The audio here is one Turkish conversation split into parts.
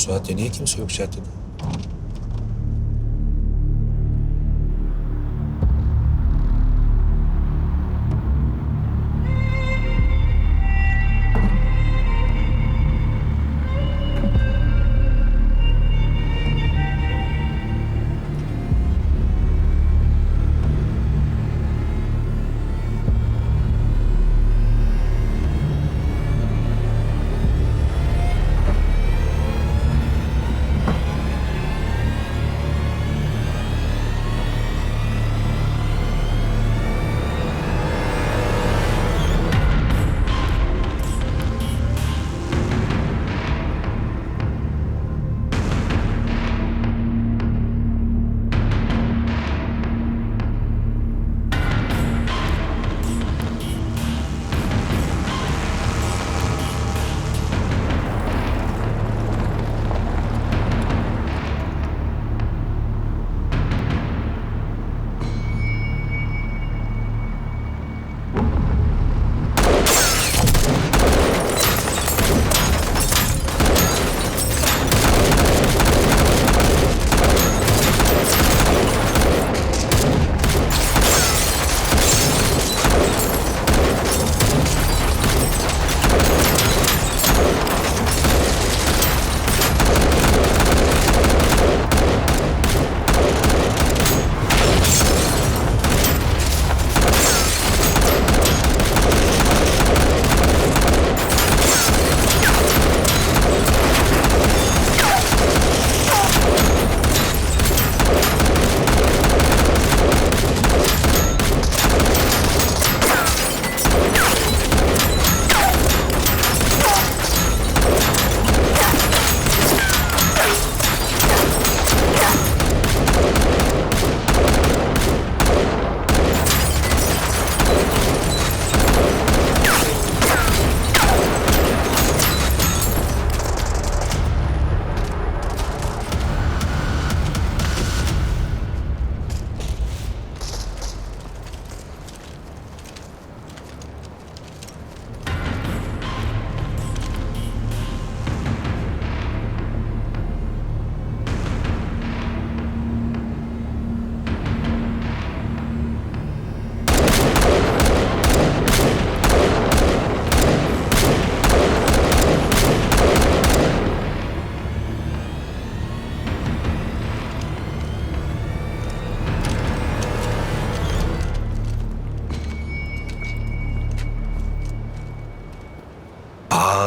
saatte niye kimse yok caddede?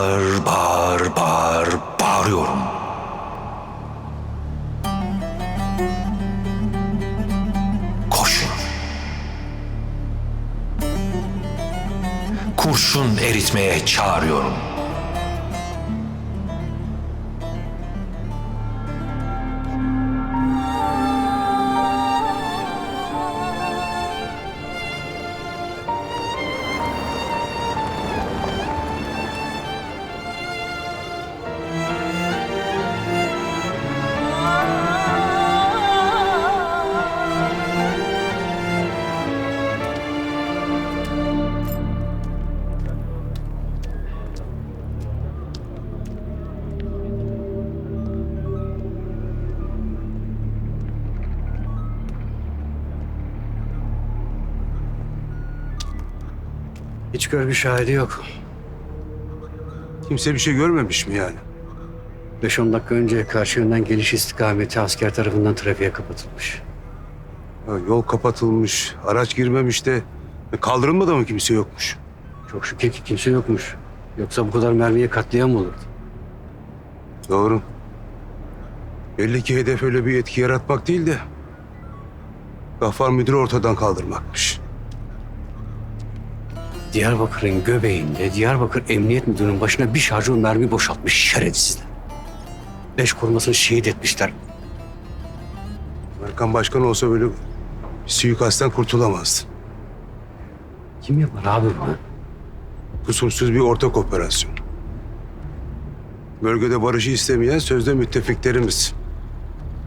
Bağır, bağır, bağır, bağırıyorum. Koşun. Kurşun eritmeye çağırıyorum. Hiç görgü şahidi yok. Kimse bir şey görmemiş mi yani? 5-10 dakika önce karşı yönden geliş istikameti asker tarafından trafiğe kapatılmış. Ya yol kapatılmış, araç girmemiş de e, kaldırılmadı mı kimse yokmuş? Çok şükür ki kimse yokmuş. Yoksa bu kadar mermiye katliam olurdu? Doğru. Belli ki hedef öyle bir etki yaratmak değil de Gaffar müdürü ortadan kaldırmakmış. Diyarbakır'ın göbeğinde Diyarbakır Emniyet Müdürü'nün başına bir şarjör mermi boşaltmış şerefsizler. Beş korumasını şehit etmişler. Amerikan başkanı olsa böyle suikastten kurtulamazdı. Kim yapar abi bunu? Kusursuz bir ortak operasyon. Bölgede barışı istemeyen sözde müttefiklerimiz.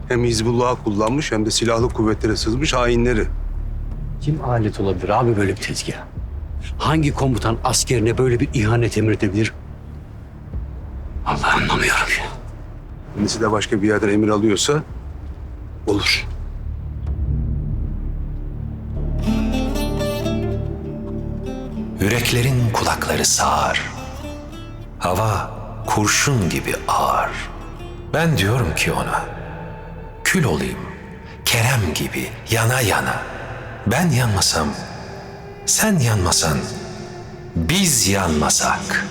Hem Hizbullah'ı kullanmış hem de silahlı kuvvetlere sızmış hainleri. Kim alet olabilir abi böyle bir tezgah? Hangi komutan askerine böyle bir ihanet emredebilir? Allah anlamıyorum ya. Kendisi de başka bir yerden emir alıyorsa olur. Yüreklerin kulakları sağır. Hava kurşun gibi ağır. Ben diyorum ki ona, kül olayım, Kerem gibi yana yana. Ben yanmasam, sen yanmasan, biz yanmasak.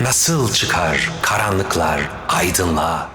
Nasıl çıkar karanlıklar aydınlığa?